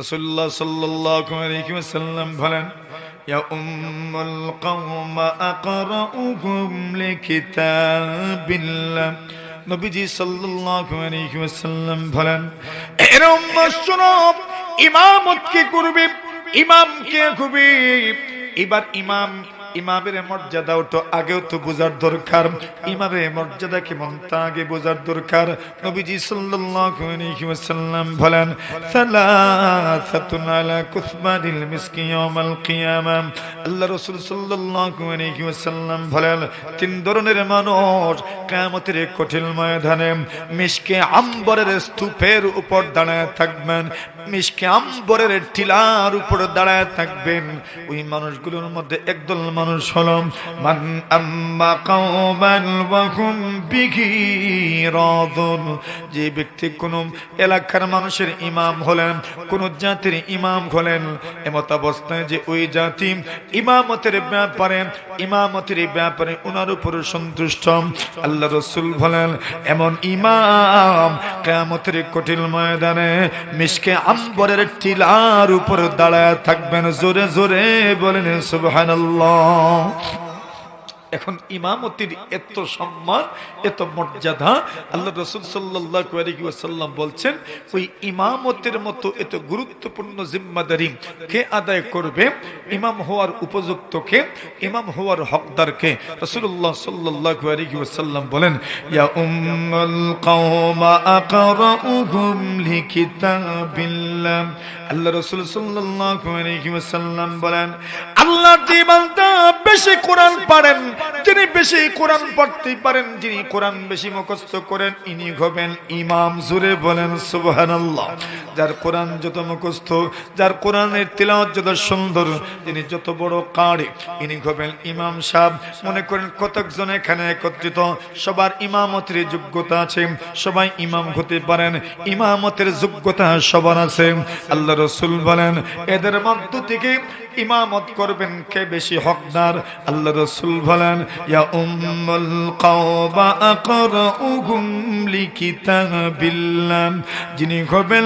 রসুল্লাহ ওয়াসাল্লাম বলেন নবীজি ওয়াসাল্লাম বলেন, এর উম্মত শুনো ইমামত কে করবে ইমাম কে হবে এবার ইমাম ইমামের মর্যাদাও তো আগেও তো বোঝার দরকার। ইমামের মর্যাদা কেমন তা আগে বোঝার দরকার। নবীজি ওয়াসাল্লাম বলেন আল্লাহ রাসূল ওয়াসাল্লাম বলেন, তিন ধরনের মানুষ কিয়ামতের কঠিন ময়দানে মিশকে আম্বরের স্তূপের উপর দাঁড়ায় থাকবেন। মিশকে আম্বরের টিলার উপর দাঁড়ায় থাকবেন। ওই মানুষগুলোর মধ্যে একদল মানুষ হল যে ব্যক্তি কোন এলাকার মানুষের ইমাম হলেন, কোন জাতির ইমাম হলেন, এমত অবস্থায় যে ওই জাতি ইমামতের ব্যাপারে ইমামতের ব্যাপারে ওনার উপর সন্তুষ্ট। আল্লাহ রসুল বলেন, এমন ইমাম কেমতের কঠিন ময়দানে মিশকে আম্বরের টিলার উপর দাঁড়ায় থাকবেন জোরে জোরে বলেন সুবহানাল্লাহ। এখন ইমামতির এত সম্মান, এত মর্যাদা, আল্লাহ রসুল সাল্লাহ বলছেন, ওই ইমামতের মতো এত গুরুত্বপূর্ণ জিম্মাদারি কে আদায় করবে? ইমাম হওয়ার উপযুক্ত কে? ইমাম হওয়ার হকদার কে? রসুল্লাহ সাল্লাহ বলেন, ইয়া আল্লাহ রসুল সাল্লাম বলেন আল্লাহ যে বেশি কোরআন পারেন, যিনি বেশি কোরআন পড়তে পারেন, যিনি কোরআন বেশি মুখস্থ করেন, ইনি হবেন ইমাম। জুড়ে বলেন, সুবহানাল্লাহ। যার কোরআন যত মুখস্থ, যার কোরআনের তিলাওয়াত যত সুন্দর, তিনি যত বড় কাড়ে ইনি হবেন ইমাম সাহেব। মনে করেন কতকজন এখানে একত্রিত, সবার ইমামতের যোগ্যতা আছে, সবাই ইমাম হতে পারেন, ইমামতের যোগ্যতা সবার আছে। আল্লাহ রসুল বলেন, এদের মধ্য থেকে ইমামত করবেন কে বেশি হকদার? আল্লাহ রসুল বলেন যিনি হবেন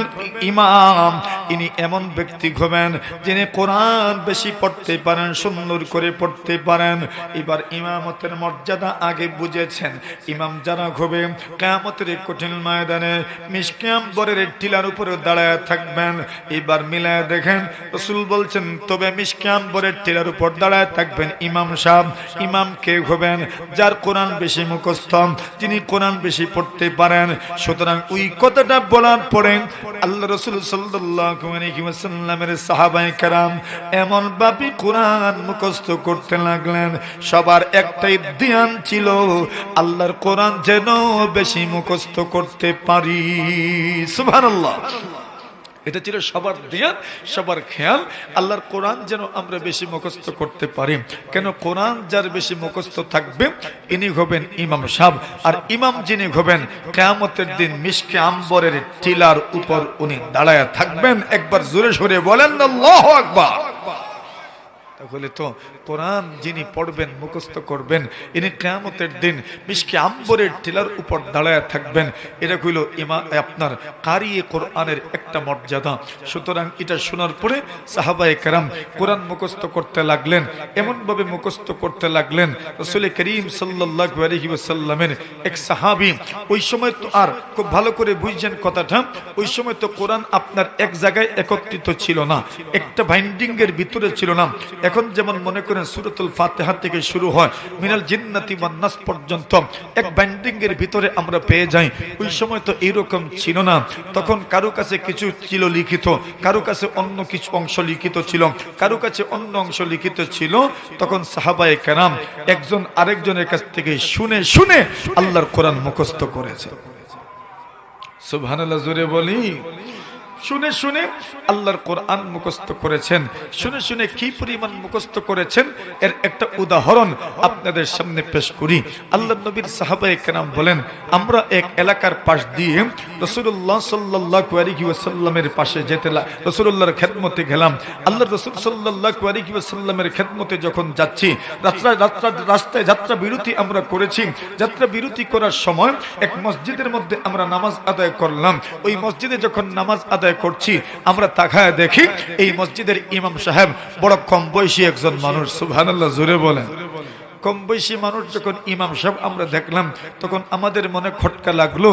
ইমাম। ইনি এমন ব্যক্তি হবেন যিনি কোরআন বেশি পড়তে পারেন সুন্দর করে পড়তে পারেন। এবার ইমামতের মর্যাদা আগে বুঝেছেন। ইমাম যারা হবে কেয়ামতের কঠিন ময়দানে মিসকাম্বরের টিলার উপরে দাঁড়ায় থাকবেন। এবার মিলায় দেখেন, রসুল বলছেন, তবে মিসকাম্বরের টিলার উপর দাঁড়ায় থাকবেন ইমাম সাহেব। ইমাম কে হবেন যার কোরআন বেশি মুখস্থ, যিনি কোরআন বেশি পড়তে পারেন। সুতরাং ওই কথাটা বলার পরে আল্লাহ করতে লাগলেন। সবার একটাই ধ্যান ছিল আল্লাহর কোরআন যেন বেশি মুখস্থ করতে পারি। সুবহানাল্লাহ। এটা ছিল সবার ধ্যান সবার খেয়াল। আল্লাহর কোরআন যেন আমরা বেশি মুখস্থ করতে পারি। কেন কোরআন যার বেশি মুখস্থ থাকবে, ইনি হবেন ইমাম সাহ আর ইমাম যিনি হবেন, কেয়ামতের দিন মিশকে আম্বরের টিলার উপর উনি দাঁড়ায় থাকবেন। একবার জোরে সরে বলেন, আল্লাহ আকবার। তাহলে তো কোরআন যিনি পড়বেন, মুখস্থ করবেন, ইনি কেয়ামতের দিন মিশকে আম্বরের টিলার উপর দাঁড়ায় থাকবেন। এটা কইল ইমা আপনার কারিয়ে কোরআনের একটা মর্যাদা। সুতরাং এটা শোনার পরে সাহাবায়ে কেরাম কোরআন মুখস্থ করতে লাগলেন, এমনভাবে মুখস্থ করতে লাগলেন, রসুল করিম আলাইহি এক সাহাবী, ওই সময় তো আর খুব ভালো করে বুঝছেন কথাটা, ওই সময় তো কোরআন আপনার এক জায়গায় একত্রিত ছিল না, একটা বাইন্ডিং এর ভিতরে ছিল না এখন যেমন মনে করেন সুরতুল ফাতেহা থেকে শুরু হয়, মিনাল জিন্নাতি ওয়ান্নাস পর্যন্ত এক বাইন্ডিং এর ভিতরে আমরা পেয়ে যাই। ওই সময় তো এইরকম ছিল না। তখন কারও কাছে কিছু ছিল লিখিত, কারও কাছে অন্য কিছু অংশ লিখিত ছিল, কারও কাছে অন্য অংশ লিখিত ছিল। তখন সাহাবায়ে কেরাম একজন আরেকজনের কাছ থেকে শুনে শুনে আল্লাহর কোরআন মুখস্থ করেছে। সুবহানাল্লাহ, জোরে বলি। শুনে শুনে আল্লাহর কোরআন মুখস্থ করেছেন। শুনে শুনে কি পরিমাণ মুখস্থ করেছেন? এর একটা উদাহরণ আপনাদের সামনে পেশ করি। আল্লাহ নবীর সাহাবায়ে কেরাম বলেন, আমরা এক এলাকার পাশ দিয়ে রসুল্লাহ সাল্লাহ ওয়াসাল্লামের পাশে যেতে রসুল্লাহর খেদমতে গেলাম। আল্লাহ রসুল সাল্লাহ ওয়াসাল্লামের খেদমতে যখন যাচ্ছি, রাত্রা রাত্রা, রাস্তায় যাত্রা বিরতি আমরা করেছি। যাত্রা বিরতি করার সময় এক মসজিদের মধ্যে আমরা নামাজ আদায় করলাম। ওই মসজিদে যখন নামাজ আদায় আদায় করছি, আমরা তাকায় দেখি এই মসজিদের ইমাম সাহেব বড় কম বয়সী একজন মানুষ। সুবহানাল্লাহ জুড়ে বলেন। কম বয়সী মানুষ যখন ইমাম সাহেব আমরা দেখলাম, তখন আমাদের মনে খটকা লাগল।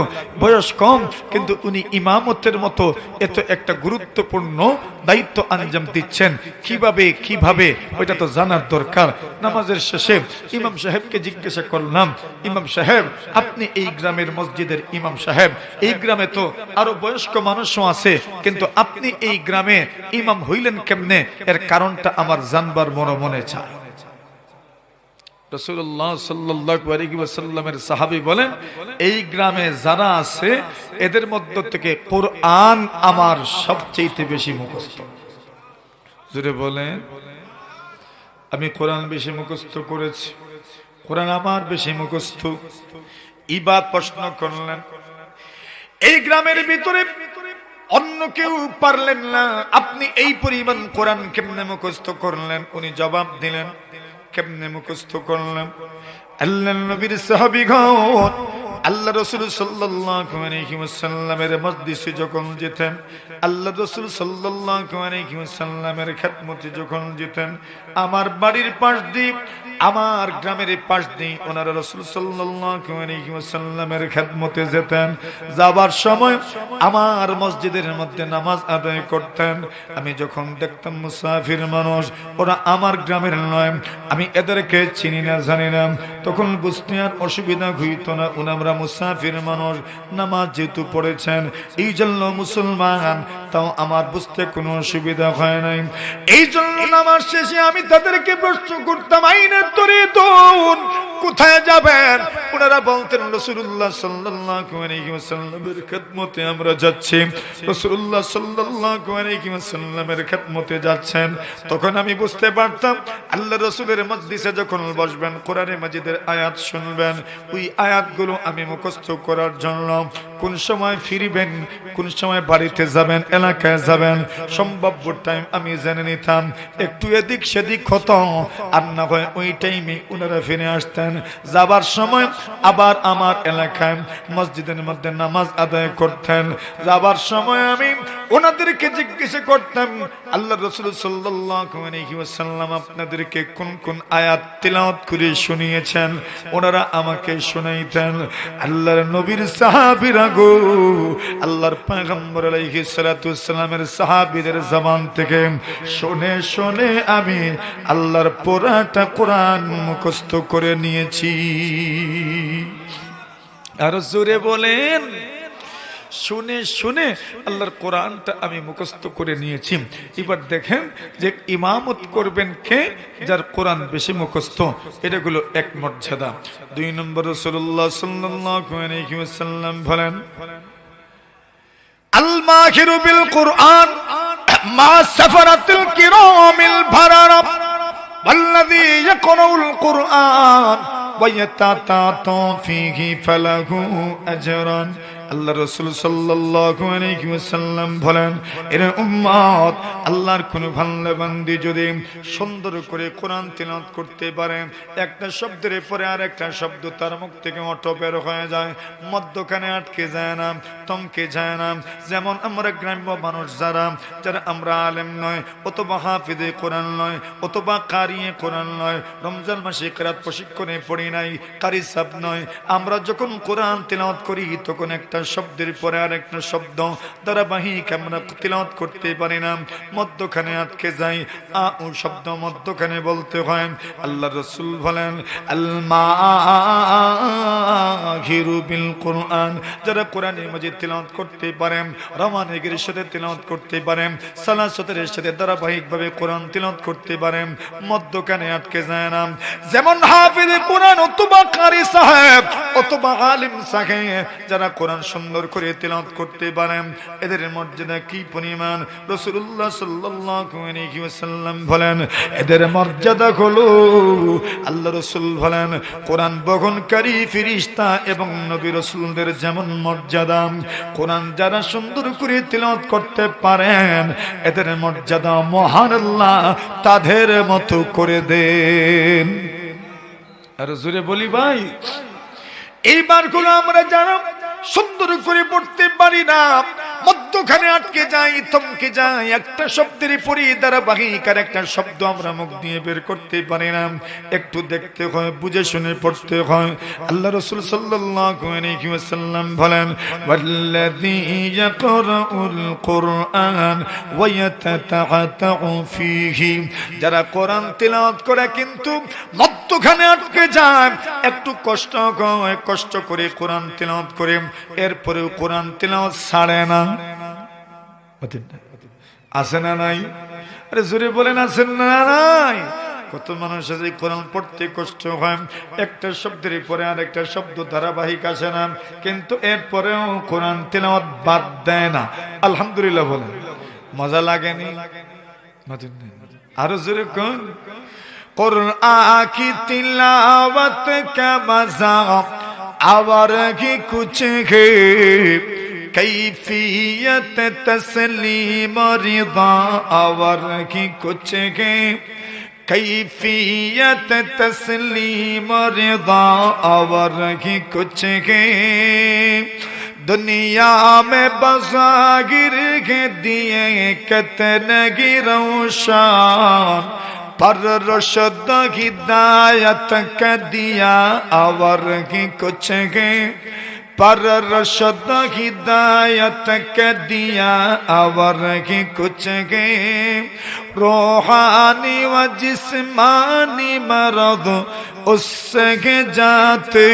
বয়স কম, কিন্তু উনি ইমামতের মতো এত একটা গুরুত্বপূর্ণ দায়িত্ব আঞ্জাম দিচ্ছেন। কীভাবে কীভাবে, ওইটা তো জানার দরকার। নামাজের শেষে ইমাম সাহেবকে জিজ্ঞাসা করলাম, ইমাম সাহেব, আপনি এই গ্রামের মসজিদের ইমাম সাহেব? এই গ্রামে তো আরও বয়স্ক মানুষও আছে, কিন্তু আপনি এই গ্রামে ইমাম হইলেন কেমনে? এর কারণটা আমার জানবার মনে মনে চায়। রসুল্লাহ সাল্লামের সাহাবি বলেন, এই গ্রামে যারা আছে, এদের মধ্য থেকে কোরআন আমার সবচেয়ে বেশি মুখস্থ। জুড়ে বলেন, আমি কোরআন বেশি মুখস্থ করেছি। কোরআন আমার বেশি মুখস্থ। ইবাদ প্রশ্ন করলেন, এই গ্রামের ভিতরে অন্য কেউ পারলেন না। আপনি এই পরিমাণ কোরআন কেমনে মুখস্থ করলেন? উনি জবাব দিলেন কেমনে মুখস্থ করলাম? আল্লাহ নবীর সাহাবিগণ আল্লাহ রসুল ওয়াসাল্লামের মসজিদে যখন যেতেন আল্লাহ রসুল ওয়াসাল্লামের খেদমতে যখন যেতেন, আমার বাড়ির পাশ দিয়ে আমার গ্রামের পাশ দিয়ে ওনারা রসুল ওয়াসাল্লামের খেদমতে যেতেন। যাবার সময় আমার মসজিদের মধ্যে নামাজ আদায় করতেন। আমি যখন দেখতাম মুসাফির মানুষ, ওরা আমার গ্রামের নয়, আমি এদেরকে চিনি না, জানি না। তখন বুঝতে আর অসুবিধা হইত না ওনারা মুসাফির মানুষ, নামাজ যেহেতু পড়েছেন এই জন্য মুসলমান, তাও আমার বুঝতে কোনো অসুবিধা হয় নাই। এই জন্য নামাজ শেষে আমি তাদেরকে প্রশ্ন করতাম, আইনের তরে তুন কোথায় যাবেন? ওনারা বলতেন রসুল্লাহ ওয়াসাল্লামের খেদমতে আমরা যাচ্ছি। রসুল্লাহ ওয়াসাল্লামের খেদমতে যাচ্ছেন। তখন আমি বুঝতে পারতাম, আল্লাহ রসুলের মজলিসে যখন বসবেন, কোরআনে মাজিদের আয়াত শুনবেন, ওই আয়াতগুলো আমি মুখস্থ করার জন্য কোন সময় ফিরবেন, কোন সময় বাড়িতে যাবেন, এলাকায় যাবেন, সম্ভাব্য টাইম আমি জেনে নিতাম, একটু এদিক সেদিক হতো, আর না হয় ওই টাইমে ওনারা ফিরে আসতেন। যাবার সময় আবার আমার এলাকায় মসজিদের মধ্যে নামাজ আদায় করতেন। যাবার সময় আমি ওনাদেরকে জিজ্ঞেস করতাম, আল্লাহ রসুল সাল্লাম আপনাদেরকে কোন কোন আয়াত তিলাওয়াত করে শুনিয়েছেন? ওনারা আমাকে শুনাইতেন, আল্লাহর নবীর সাহাবিরা গো। আল্লাহর পয়গম্বর আলাইহিস সালাতু সালামের সাহাবীদের জবান থেকে শুনে শুনে আমি আল্লাহর পুরাটা কোরআন মুখস্থ করে নিয়েছি। আর জোরে বলেন। শুনে শুনে আল্লাহর কোরআনটা আমি মুখস্থ করে নিয়েছি এবার দেখেন যে ইমামত করবেন কে যার কোরআন বেশি মুখস্থ এটা গুলো এক মর্যাদা দুই নম্বর রসুল্লাহ সাল্লাল্লাহু আলাইহি ওয়াসাল্লাম বলেন আল মাহিরু বিল কোরআন মা সাফারাতিল কিরামিল বারারা والذي يقرأ القرآن ويتعتعط فيه فله أجران আল্লাহ রসুল ওয়াসাল্লাম বলেন, এর উম্মত, আল্লাহর কোন ভাল্লা বান্দি যদি সুন্দর করে কোরআন তিলাওয়াত করতে পারে, একটা শব্দের পরে আর একটা শব্দ তার মুখ থেকে অটো বের হয়ে যায় মদ্যখানে আটকে যায় না তমকে যায় না। যেমন আমরা গ্রাম্য মানুষ যারা যারা আমরা আলেম নয়, অথবা হাফিদে কোরআন নয়, অথবা কারিয়ে কোরআন নয়, রমজান মাসে কেরাত প্রশিক্ষণে পড়ি নাই, কারি সাব নয়, আমরা যখন কোরআন তিলাওয়াত করি, তখন একটা শব্দের পরে আর একটা শব্দ। ধারাবাহিক আমরা তিলাওয়াত করতে পারি না। মধ্যখানে আটকে যাই। আ ও শব্দ মধ্যখানে বলতে হয়। আল্লাহ রসুল বলেন বিল কোরআন। যারা কোরআনের মাঝে তিলাওয়াত করতে পারেন রমানের সাথে তিলাওয়াত করতে পারেন সালাসতের সাথে ধারাবাহিকভাবে কোরআন তিলাওয়াত করতে পারেন মধ্যখানে আটকে যায় না। যেমন হাফিজ কোরআন অথবা কারি সাহেব অথবা আলিম সাহেব, যারা কোরআন সুন্দর করে তিলাওয়াত করতে পারেন এদের মর্যাদা কি পরিমাণ? রাসূলুল্লাহ সাল্লাল্লাহু আলাইহি বলেন, এদের মর্যাদা হলো আল্লাহ রসুল বলেন, কোরআন বহনকারী ফেরেশতা এবং নবী রসুলদের যেমন মর্যাদা। কোরআন যারা সুন্দর করে তেলাত করতে পারেন, এদের মর্যাদা মহান আল্লাহ তাদের মতো করে দেন। আর জোরে বলি ভাই এইবারগুলো আমরা জানাব সুন্দর করে পড়তে পারি না। মধ্যখানে আটকে যাই থমকে যাই একটা শব্দের পরি দ্বারা বাহিকার একটা শব্দ আমরা মুখ দিয়ে বের করতে পারি না। একটু দেখতে হয়, বুঝে শুনে পড়তে হয়। আল্লাহ রসুল আলাইহি বলেন যারা কোরআন তেলাওয়াত করে কিন্তু মধ্যখানে আটকে যায়। একটু কষ্ট কষ্ট করে কোরআন তেলাওয়াত করে। এরপরেও কোরআন তেলাওয়াত ছাড়ে না। নাই। আরে বলেন আছেন না নাই। কত কোরআন পড়তে কষ্ট হয়। একটা শব্দের পরে আর একটা শব্দ ধারাবাহিক আসে না। কিন্তু এরপরেও কোরআন তিন বাদ দেয় না। আলহামদুলিল্লাহ বলে মজা লাগেনি? আরও জোরে কোন? قرآن কি تلاوت کا مزہ اور কি کچھ খে कैफियत तस्लीम रिदा और की कुछ है कैफियत तस्लीम रिदा और की कुछ है दुनिया में बजागिर के दिए कितने गिरोशान पर रशद हिदायत का दिया और की कुछ پر رشد ہدایت کے دیا اور ہی کچھ گے روحانی و جسمانی مرد اس سے جاتے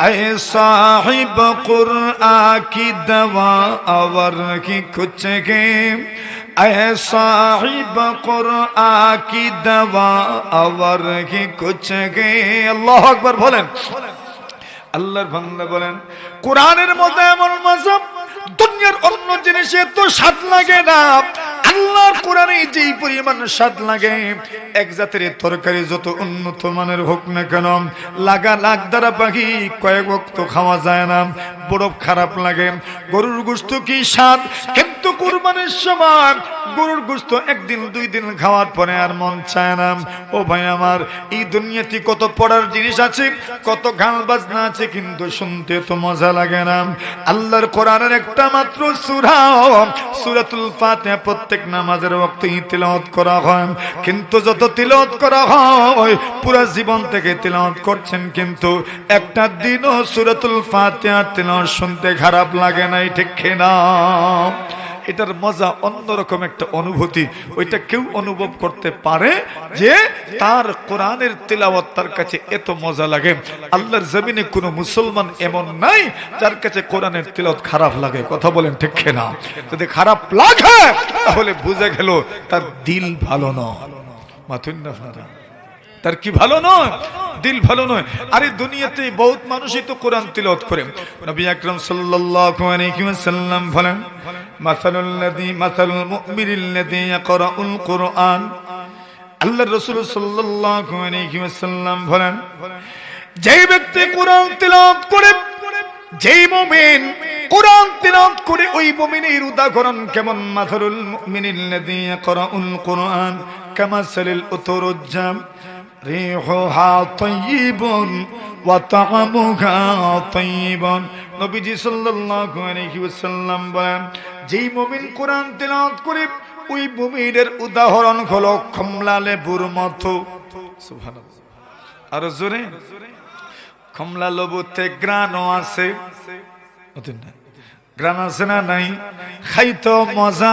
اے صاحب قرآن کی دوا اور ہی کچھ گے اے صاحب قرآن کی دوا اور ہی کچھ گے اللہ اکبر بولیں আল্লাহর বান্দা বলেন, কোরআনের মধ্যে এমন মজা দুনিয়ার অন্য জিনিসে তো স্বাদ লাগে না। আল্লাহর কোরআনে যেই পরিমাণ স্বাদ লাগে, এক জাতের তরকারি যত উন্নত মানের হোক না কেন, লাগা লাগ দ্বারা পাখি কয়েক বক্ত খাওয়া যায় না বড় খারাপ লাগে, গরুর গোস্ত কি স্বাদ? কিন্তু কুরবানের সময়। গরুর গোস্ত একদিন, দুই দিন খাওয়ার পরে আর মন চায় না। ও ভাই আমার, এই দুনিয়াতে কত পড়ার জিনিস আছে, কত গান বাজনা আছে, কিন্তু শুনতে তো মজা লাগে না। আল্লাহর কোরআনের একটা মাত্র সূরা, সূরাতুল ফাতিহা প্রত্যেক নামাজের ওয়াক্তে তিলাওয়াত করা হয়। কিন্তু যত তিলাওয়াত করা হয়, পুরো জীবন থেকে তিলাওয়াত করছেন কিন্তু একটা দিনও সূরাতুল ফাতিহা তিলাওয়াত শুনতে খারাপ লাগে নাই, ঠিক না এটার মজা অন্যরকম একটা অনুভূতি। ওইটা কেউ অনুভব করতে পারে যে তার কোরআনের তেলাওয়াত তার কাছে এত মজা লাগে। আল্লাহর জমিনে কোনো মুসলমান এমন নাই যার কাছে কোরআনের তেলাওয়াত খারাপ লাগে। কথা বলেন ঠিক না যদি খারাপ লাগে, তাহলে বুঝে গেল তার দিল ভালো মাথুন না আপনারা? তার কি ভালো নয়? দিল ভালো নয়। আরে দুনিয়াতে বহুত মানুষই তো কোরআন তিলত করে। নবী আকরাম সাল্লাল্লাহু আলাইহি ওয়াসাল্লাম বলেন, মাসালুল লাযী, মাসালুল মুমিনিল লাযী ইয়াকরাউল কুরআন। আল্লাহর রাসূল সাল্লাল্লাহু আলাইহি ওয়াসাল্লাম বলেন, যেই ব্যক্তি কোরআন তিলাওয়াত করে, যেই মুমিন কোরআন তিলাওয়াত করে, ওই মুমিনের উদাহরণ কেমন? মাসালুল মুমিনিল লাযী ইয়াকরাউল কুরআন, কামাসালিল উতুরুজ্জাম। রিহুহা তাইয়িবুন ওয়া তা'আমুহা তাইয়িবুন নবীজি সাল্লাল্লাহু আলাইহি ওয়াসাল্লাম বলেন, যেই মুমিন কোরআন তেলাওয়াত করে, ওই মুমিনের উদাহরণ হলো কমলা লেবুর মতো সুবহানাল্লাহ। আর জোরে। কমলা লেবুতে গ্রানও আছে। গ্রান আছে না নাই? খাইতো মজা।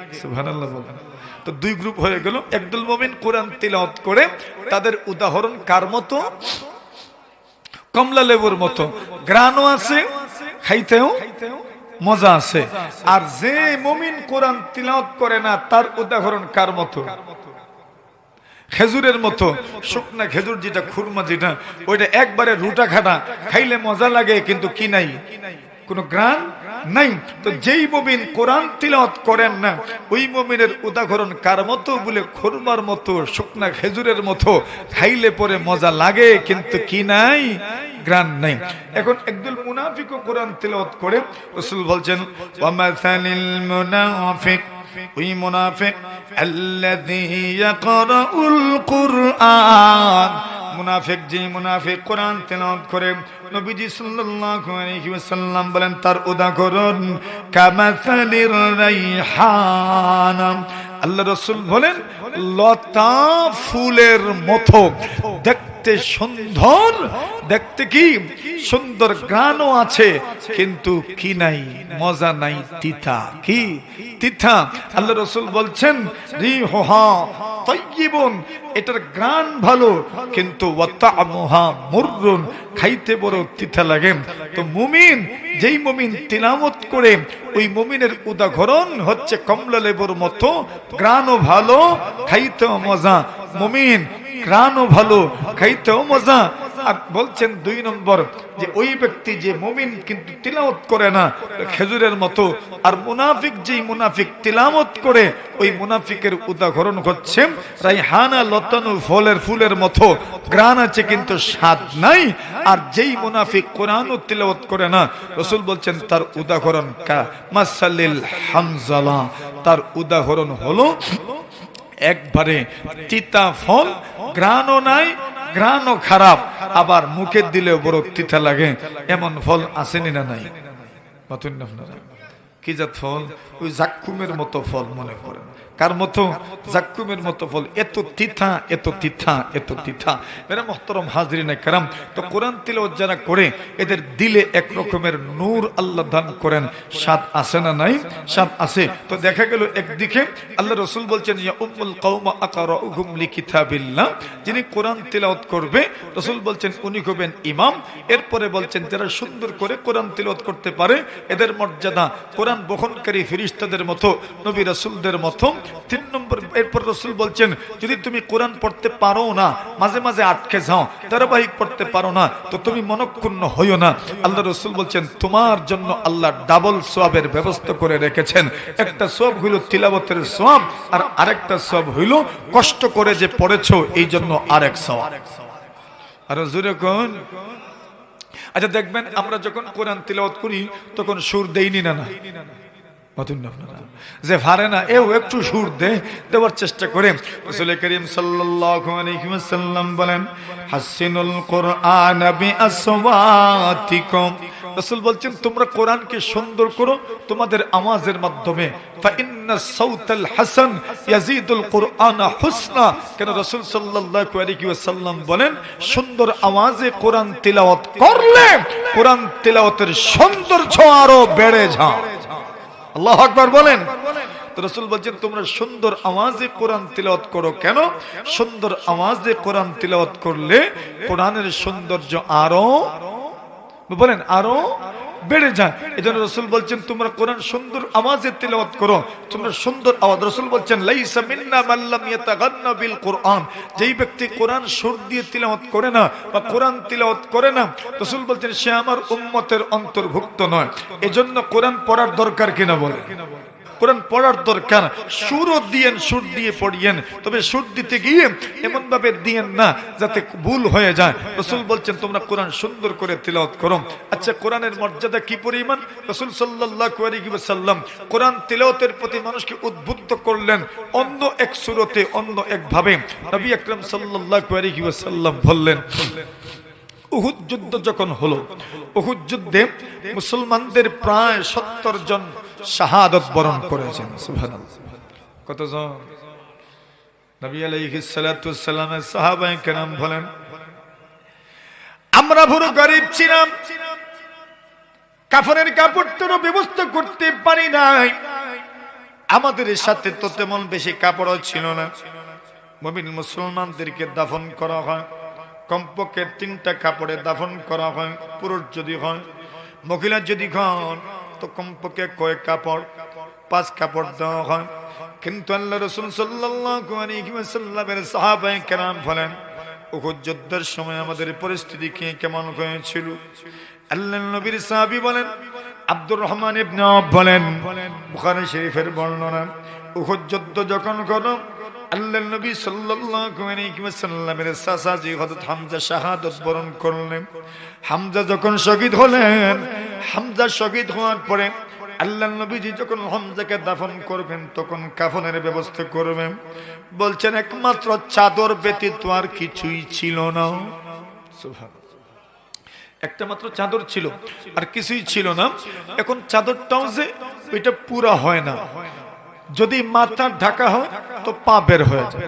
তো দুই গ্রুপ হয়ে গেল। কোরআন করে, তাদের উদাহরণ কার মতো? কমলা লেবুর মতো। গ্রানও আছে, খাইতেও মজা আছে। আর যে মমিন কোরআন তিলাওয়াত করে না, তার উদাহরণ কার মতো? খেজুরের মতো। শুকনা খেজুর যেটা, খুরমা যেটা, ওইটা একবারে রুটা খাটা। খাইলে মজা লাগে, কিন্তু কি নাই? কোনো গ্রান নাই। তো যেই মমিন কোরআন তিলত করেন না, ওই মমিনের উদাহরণ কার মতো বলে খুরমার মতো, শুকনা খেজুরের মতো, খাইলে পরে মজা লাগে, কিন্তু কি নাই? গ্রান নাই। এখন একদল মুনাফিকও মুনাফিক ওই মুনাফিক, আল্লাযী ইয়াকরাউল কুরআন। মুনাফিক যে মুনাফিক কোরআন তেলাওয়াত করে, নবীজি সাল্লাল্লাহু আলাইহি ওয়াসাল্লাম বলেন, তার উদাহরণ, কামাসালির রাইহান। আল্লাহ রাসূল বলেন, লতা ফুলের মতো দেখতে সুন্দর, দেখতে কি সুন্দর গানও আছে, কিন্তু কি নাই, মজা নাই তিতা। কি তিতা? আল্লাহ রসুল বলছেন এটার গান ভালো, কিন্তু মুররুন, খাইতে বড় তিতা লাগে। তো মুমিন, যেই মুমিন তিলামত করে, ওই মুমিনের উদাহরণ হচ্ছে কমলা লেবুর মতো গ্রানও ভালো, খাইতেও মজা। মুমিন গ্রানও ভালো, খাইতেও মজা। আর বলছেন দুই নম্বর, যে ওই ব্যক্তি যে মুমিন কিন্তু তিলামত করে না, খেজুরের মতো। আর মুনাফিক যেই মুনাফিক তিলামত করে, ওই মুনাফিকের উদাহরণ হচ্ছে, রাইহানা লতানু ফলের ফুলের মতো। গ্রান আছে কিন্তু স্বাদ নাই, আর যেই মুনাফিক কোরআন তিলাওয়াত করে না, রসুল বলছেন তার উদাহরণ কা? মাসালিল হামজালা। তার উদাহরণ হলো একবারে তিতা ফল গ্রানও নাই গ্রানও খারাপ। আবার মুখে দিলেও বড় তিতা লাগে। এমন ফল আসেনি না নাই? কি জাত ফল? ওই জাক্ষুমের মতো ফল মনে করেন। কার মতো? জাক্কুমের মতো ফল এত তিথা এত তিথা এত তিথা। মেরা মোহতরম হাজরি না কারাম, তো কোরআন তিলাওয়াত যারা করে, এদের দিলে এক রকমের নূর আল্লাহ দান করেন। স্বাদ আসে না নাই? স্বাদ আসে। তো দেখা গেল একদিকে আল্লাহ রসুল বলছেন, ইয়া উম্মুল কওমা আকারাউহুম লিকিতাবিল্লাহ। যিনি কোরআন তিলাওয়াত করবে, রসুল বলছেন, উনি হবেন ইমাম। এরপরে বলছেন, যারা সুন্দর করে কোরআন তিলাওয়াত করতে পারে, এদের মর্যাদা কোরআন বহনকারী ফিরিস্তাদের মতো, নবী রাসূলদের মতো তিন নম্বর এরপর রসুল বলছেন, যদি তুমি কোরআন পড়তে পারো না, মাঝে মাঝে আটকে যাও, ধারাবাহিক পড়তে পারো না, তো তুমি মনক্ষুণ্ণ হইও না। আল্লাহ রসুল বলছেন, তোমার জন্য আল্লাহ ডাবল সোয়াবের ব্যবস্থা করে রেখেছেন। একটা সোয়াব হইল তিলাবতের সোয়াব আর আরেকটা সোয়াব হইল কষ্ট করে যে পড়েছো, এই জন্য আরেক সোয়াব আর জুরে কোন আচ্ছা দেখবেন, আমরা যখন কোরআন তিলাওয়াত করি, তখন সুর দেইনি না না? যে পারে না, এও একটু সুর দেওয়ার চেষ্টা করে। করিম ওয়াসাল্লাম বলেন, হাসিনুল কোরআন রাসূল বলছেন, তোমরা কোরআনকে সুন্দর করো, তোমাদের আওয়াজের মাধ্যমে। কোরআন কেন রাসূল ওয়াসাল্লাম বলেন, সুন্দর আওয়াজে কোরআন তিলাওয়াত করলে কোরআন তিলাওয়াতের সৌন্দর্য আরও বেড়ে যায়। আল্লাহ আকবার বলেন। রসুল বলছেন, তোমরা সুন্দর আওয়াজে কোরআন তিলাওয়াত করো। কেন? সুন্দর আওয়াজে কোরআন তিলাওয়াত করলে কোরআনের সৌন্দর্য আরও বলেন, আরও বেড়ে যায়। এই জন্য রসুল বলছেন, তোমরা কোরআন সুন্দর আওয়াজে তেলাওয়াত করো। তোমরা সুন্দর আওয়াজ। রসুল বলছেন, লাইসা মিন্না মাল্লাম ইয়াতাগান্না বিল কোরআন। যেই ব্যক্তি কোরআন সুর দিয়ে তিলাওয়াত করে না বা কোরআন তিলাওয়াত করে না, রসুল বলছেন, সে আমার উম্মতের অন্তর্ভুক্ত নয়। এজন্য কোরআন পড়ার দরকার কিনা বলে কোরআন পড়ার দরকার। সুরও দিয়েন, সুর দিয়ে পড়িয়েন। তবে সুর দিতে গিয়ে এমন ভাবে দিয়েন না, যাতে ভুল হয়ে যায়। রসুল বলছেন, তোমরা কোরআন সুন্দর করে তিলাওয়াত করো। আচ্ছা কোরআনের মর্যাদা কি পরিমাণ? রসুল সাল্লাল্লাহু আলাইহি কোরআন তিলাওয়াতের প্রতি মানুষকে উদ্বুদ্ধ করলেন অন্য এক সুরতে, অন্য এক ভাবে। নবী আকরাম সাল্লাল্লাহু আলাইহি বললেন, উহুদ যুদ্ধ যখন হলো, উহুদ যুদ্ধে মুসলমানদের প্রায় সত্তর জন শাহাদত বরণ করেছেন কতজন? নবী আলাইহিস সালাতু ওয়াসসালামের সাহাবায়ে কেরাম বলেন, আমরা পুরো গরিব ছিলাম, কাফনের কাপড় ব্যবস্থা করতে পারি নাই। আমাদের সাথে তো তেমন বেশি কাপড়ও ছিল না। মমিন মুসলমানদেরকে দাফন করা হয়, কমপক্ষে তিনটা কাপড়ে দাফন করা হয়, পুরুষ যদি হয়, মহিলা যদি হন তো কমপক্ষে কয়েক কাপড়, পাঁচ কাপড় দেওয়া হয়। কিন্তু আল্লাহ রসুল ওয়াসাল্লামের সাহাবায়ে কেরাম বলেন, উহুদ যুদ্ধের সময় আমাদের পরিস্থিতি কি কেমন হয়েছিল? আল্লাহ নবীর সাহাবী বলেন, আব্দুর রহমান ইবনে বলেন, বুখারী শরীফের বর্ণনা, উহুদ যুদ্ধ যখন হলো আল্লাহ নবী ওয়াসাল্লামের চাচাজি হযরত হামজা শাহাদাত বরণ করলেন। হামজা যখন শহীদ হলেন হামজা শহীদ হওয়ার পরে আল্লাহ নবীজি যখন হামজাকে দাফন করবেন, তখন কাফনের ব্যবস্থা করবেন। বলছেন, একমাত্র চাদর ব্যতীত আর কিছুই ছিল না। একটা মাত্র চাদর ছিল, আর কিছুই ছিল না। এখন চাদরটাও যে ওইটা পুরা হয় না। যদি মাথা ঢাকা হয়, তো পা বের হয়ে যায়।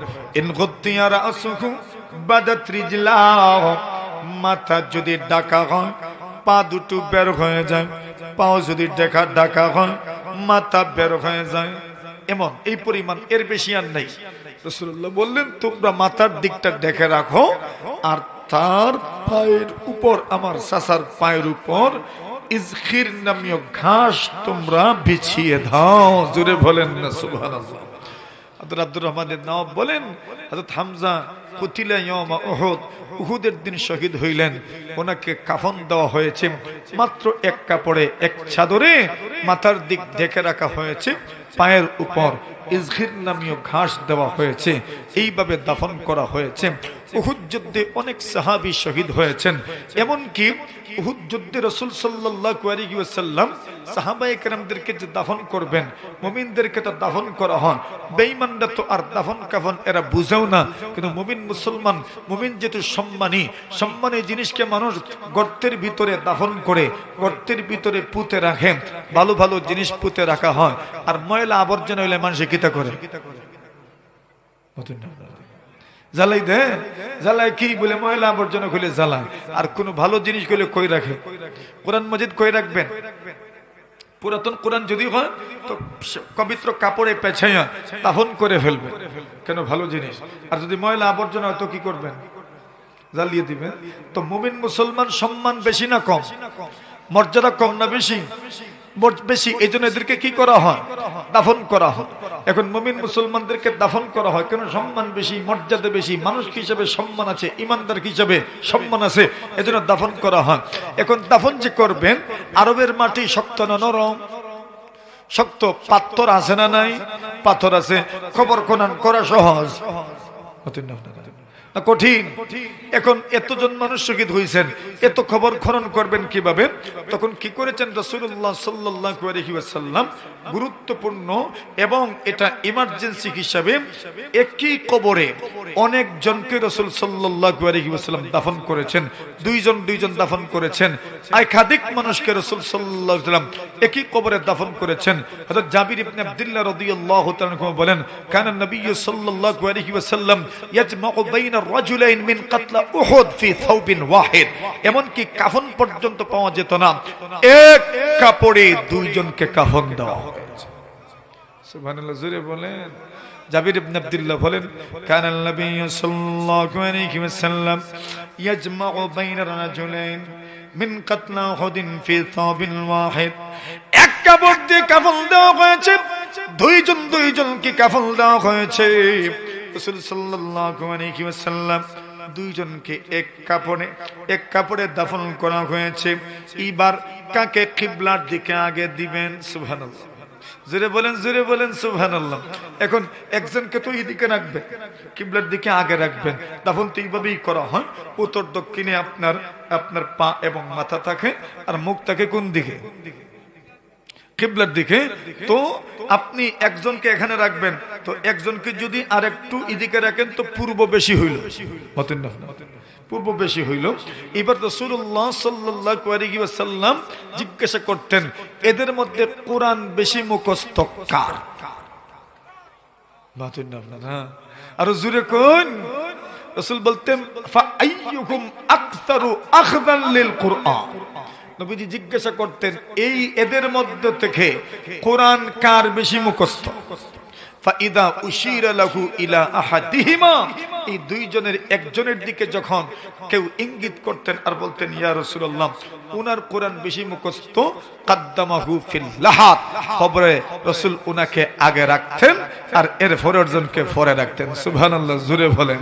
মাথা যদি ঢাকা হয় পা দুটো বের হয়ে যায়। পাও যদি দেখা ডাকা হয় মাথা বের হয়ে যায়। এমন, এই পরিমাণ, এর বেশি আর নেই। বললেন, তোমরা মাথার দিকটা দেখে রাখো আর তার পায়ের উপর, আমার সাসার পায়ের উপর, ইজখির নামীয় ঘাস তোমরা বিছিয়ে দাও। জুড়ে বলেন না আব্দুল আব্দুর রহমানের নওয়াব বলেন, হযরত হামজা কুতিলা উহুদ, উহুদের দিন শহীদ হইলেন। ওনাকে কাফন দেওয়া হয়েছে। মাত্র এক কাপড়ে, এক চাদরে মাথার দিক ঢেকে রাখা হয়েছে। পায়ের উপর ইজহির নামীয় ঘাস দেওয়া হয়েছে। এইভাবে দাফন করা হয়েছে। উহুদ যুদ্ধে অনেক সাহাবি শহীদ হয়েছেন। এমনকি উহুদ যুদ্ধে রসুল ওয়াসাল্লাম সাহাবায়ে কেরামদেরকে যে দাফন করবেন, মুমিনদেরকে তো দাফন করা হয়। বেঈমানরা তো আর দাফন কাফন এরা বুঝেও না। কিন্তু মুমিন মুসলমান, মুমিন যেহেতু সম্মানী সম্মানী জিনিসকে মানুষ গর্তের ভিতরে দাফন করে, গর্তের ভিতরে পুঁতে রাখে, ভালো ভালো জিনিস পুঁতে রাখা হয়। আর ময়লা আবর্জনা হইলে মানুষে কিতা করে? জ্বালাই দে। জ্বালাই কি বলে? ময়লা আবর্জনা খুলে জ্বালায়। আর কোন ভালো জিনিসগুলো কই রাখে? কোরআন মজিদ কই রাখবেন? পুরাতন কোরআন যদি হয়, তো পবিত্র কাপড়ে পেছাইয়া তাহন করে ফেলবে। কেন? ভালো জিনিস। আর যদি ময়লা আবর্জনা হয়, তো কি করবেন? জ্বালিয়ে দিবেন। তো মুমিন মুসলমান সম্মান বেশি না কম? মর্যাদা কম না বেশি? বেশি এই জন্য এদেরকে কি করা হয়? দাফন করা হয়। এখন মুমিন মুসলমানদেরকে দাফন করা হয়। কেন সম্মান বেশি মর্যাদা বেশি মানুষ হিসাবে সম্মান আছে ইমানদার হিসাবে সম্মান আছে এজন্য দাফন করা হয়। এখন দাফন যে করবেন আরবের মাটি শক্ত না নরম? শক্ত পাথর আছে না নাই? পাথর আছে। খবর খনন করা সহজ? কঠিন? এখন এতজন মানুষ শহীদ হয়েছেন এত খবর খনন করবেন কীভাবে? তখন কি করেছেন রসুল্লাহ সাল্লাম গুরুত্বপূর্ণ এবং এটা ইমার্জেন্সি হিসাবে একই কবরে অনেক জনকে রসুল সাল্লাম দাফন করেছেন, দুইজন দুইজন দাফন করেছেন, একাধিক মানুষকে রসুল সাল্লাম একই কবরে দাফন করেছেন। হযরত জাবির ইবনে আব্দুল্লাহ রাদিয়াল্লাহু বলেন, কানা নবী সাল্লাল্লাহু আলাইহি ওয়াসাল্লাম ইয়াজমাউ বাইনা রাজুলাইন মিন কাতলা উহুদ ফি থাউবিন ওয়াহিদ এমনকি কাফন পর্যন্ত পাওয়া যেত না। এক কাপড়ে দুইজনকে কাফন দেওয়া হয়েছে বলেন। জাবির বলেন রাজুলাইন মিন কাতলা এক কাপড় দিয়ে দুইজন দুইজনকে কাফন দেওয়া হয়েছে। রাসূল ওয়াসাল্লাম দুইজনকে এক কাপড়ে এক কাপড়ে দাফন করা হয়েছে। এবার কাকে কিবলার দিকে আগে দিবেন? সুবহানাল্লাহ। জোরে বলেন জোরে বলেন, সুবহানাল্লাহ। এখন একজনকে তো এদিকে রাখবেন, কিবলার দিকে আগে রাখবেন। দাফন তো এইভাবেই করা হয়। উত্তর দক্ষিণে আপনার আপনার পা এবং মাথা থাকে, আর মুখ থাকে কোন দিকে কোন দিকে? কিবলার দিকে, তো আপনি একজনকে এখানে রাখবেন, তো একজনকে যদি আর একটু এদিকে রাখেন, তো পূর্ব বেশি হইল। পূর্ব বেশি হইল। এবার রসুল্লাহ সাল্লাম জিজ্ঞাসা করতেন, এদের মধ্যে কোরআন বেশি মুখস্থ কার? আর জুড়ে কোন রসুল বলতেন নবীজি জিজ্ঞাসা করতেন এই এদের মধ্যে থেকে কোরআন কার বেশি মুখস্থ? ফাইদা উশিরা লাহু ইলা আহাদিহিমা। এই দুইজনের একজনের দিকে যখন কেউ ইঙ্গিত করতেন আর বলতেন, ইয়া রসুল্লাহ উনার কোরআন বেশি মুখস্থ, কাদ্দামাহু খবরে উনাকে আগে রাখতেন আর এর জনকে রাখতেন। সুবহানাল্লাহ বলেন।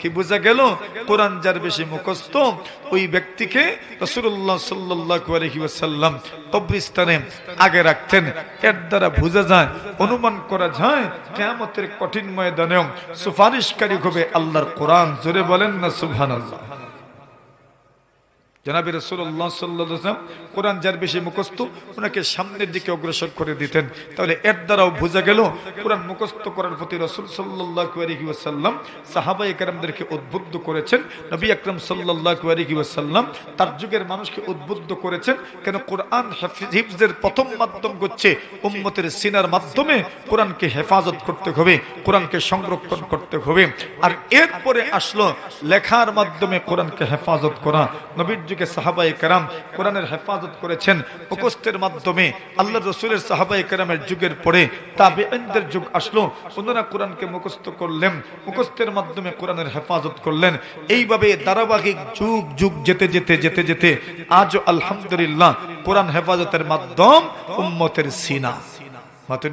কি গেল? কোরআন যার বেশি মুখস্থ, ওই ব্যক্তিকে রসুল্লাহ সাল্লাল্লাহু আলাইহি ওয়াসাল্লাম কবরিস্তানে আগে রাখতেন। এর দ্বারা বোঝা যায়, অনুমান করা যায়, কিয়ামতের কঠিন ময়দানেও সুপারিশকারী হবে আল্লাহর কোরআন জোরে বলেন না সুবহানাল্লাহ। জনাবি রসুল্লাহ সাল্লাম কোরআন যার বেশি মুখস্থ, ওনাকে সামনের দিকে অগ্রসর করে দিতেন। তাহলে এর দ্বারাও বোঝা গেল, কোরআন মুখস্থ করার প্রতি রসুল সাল্লাহ আলহি ওয়াসাল্লাম সাহাবা একরামদেরকে উদ্বুদ্ধ করেছেন। নবী আকরম সাল্লাহ আলহি ওয়াসাল্লাম তার যুগের মানুষকে উদ্বুদ্ধ করেছেন, কেন কোরআন হাফিজ- হিফজের প্রথম মাধ্যম হচ্ছে উম্মতের সিনার মাধ্যমে কোরআনকে হেফাজত করতে হবে, কোরআনকে সংরক্ষণ করতে হবে। আর এরপরে আসলো লেখার মাধ্যমে কোরআনকে হেফাজত করা। নবীর যুগে সাহাবাই কারাম কোরআনের হেফাজত করেছেন মুখস্থের মাধ্যমে। আল্লাহ রসুলের সাহাবাই কেরামের যুগের পরে তাবেঈনদের যুগ আসলো। ওনারা কোরআনকে মুখস্থ করলেন, মুখস্থের মাধ্যমে কোরআনের হেফাজত করলেন। এইভাবে ধারাবাহিক যুগ যুগ যেতে যেতে যেতে যেতে আজও আলহামদুলিল্লাহ কোরআন হেফাজতের মাধ্যম উম্মতের সিনা। মাতেন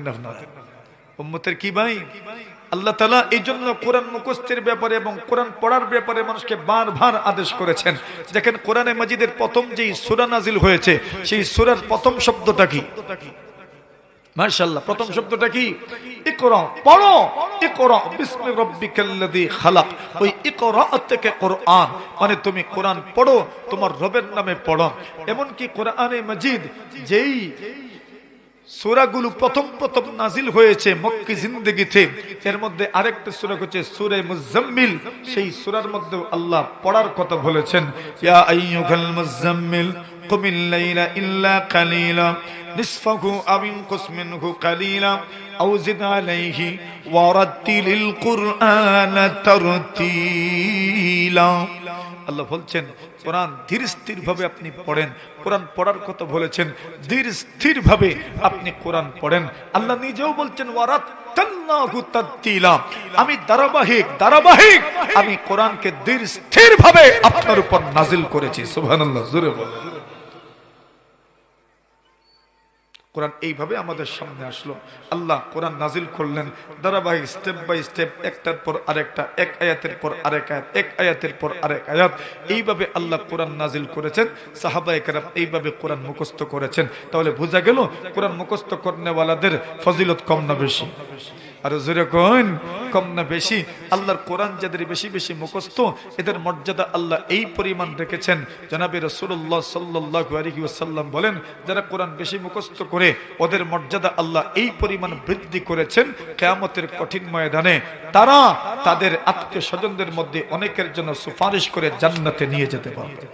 উম্মতের কি ভাই? আল্লাহ তালা এই জন্য কোরআন মুখস্থের ব্যাপারে এবং কোরআন পড়ার ব্যাপারে মানুষকে বারবার আদেশ করেছেন। দেখেন কোরআনে মাজিদের প্রথম যেই সুরা নাজিল হয়েছে, সেই সুরার প্রথম শব্দটা কি? মার্শাল্লাহ প্রথম শব্দটা কি? ইকরা, পড়ো। ইকরা, বিসমি রাব্বিকাল্লাযী খালাক। ওই ইকরা থেকে কোরআন মানে তুমি কোরআন পড়ো, তোমার রবের নামে পড়ো। এমন কি কোরআনে মাজিদ যেই সূরাগুলো প্রথম প্রথম নাজিল হয়েছে মক্কি জিন্দগিতে। এর মধ্যে আরেকটা সুরা হচ্ছে সুরে মুজাম্মিল। সেই সুরার মধ্যে আল্লাহ পড়ার কথা বলেছেন, ইয়া আইয়ুহাল মুজাম্মিল قم الليل إلا قليلا نصفه أو انقص منه قليلا أو زد عليه ورتل القرآن ترتيلا আল্লাহ বলছেন কোরআন ধীর স্থির ভাবে আপনি পড়েন কোরআন পড়ার কথা বলেছেন ধীর স্থির ভাবে আপনি কোরআন পড়েন আল্লাহ নিজেও বলছেন ওয়ারাত্তাল্লাহু তারতিলা। আমি ধারাবাহিক ধারাবাহিক আমি কোরআনকে ধীর স্থির ভাবে আপনার উপর নাজিল করেছি সুবহানাল্লাহ জোরে বলেন কোরআন এইভাবে আমাদের সামনে আসলো। আল্লাহ কোরআন নাজিল করলেন, ধারাবাহিক স্টেপ বাই স্টেপ একটার পর আরেকটা, এক আয়াতের পর আরেক আয়াত, এক আয়াতের পর আরেক আয়াত। এইভাবে আল্লাহ কোরআন নাজিল করেছেন, সাহাবায়ে কারাম এইভাবে কোরআন মুখস্থ করেছেন। তাহলে বোঝা গেল, কোরআন মুখস্থ করনেওয়ালাদের ফজিলত কম না বেশি। আর জোরে কোন কম না বেশি? আল্লাহর কোরআন যাদের বেশি বেশি মুখস্থ, এদের মর্যাদা আল্লাহ এই পরিমাণ রেখেছেন। জনাবি রসুল্লাহ আলাইহি ওয়াসাল্লাম বলেন, যারা কোরআন বেশি মুখস্থ করে, ওদের মর্যাদা আল্লাহ এই পরিমাণ বৃদ্ধি করেছেন কেয়ামতের কঠিন ময়দানে। তারা তাদের আত্মীয় স্বজনদের মধ্যে অনেকের জন্য সুপারিশ করে জান্নাতে নিয়ে যেতে পারবে।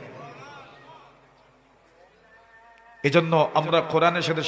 এজন্য আমরা কোরআনের সাথে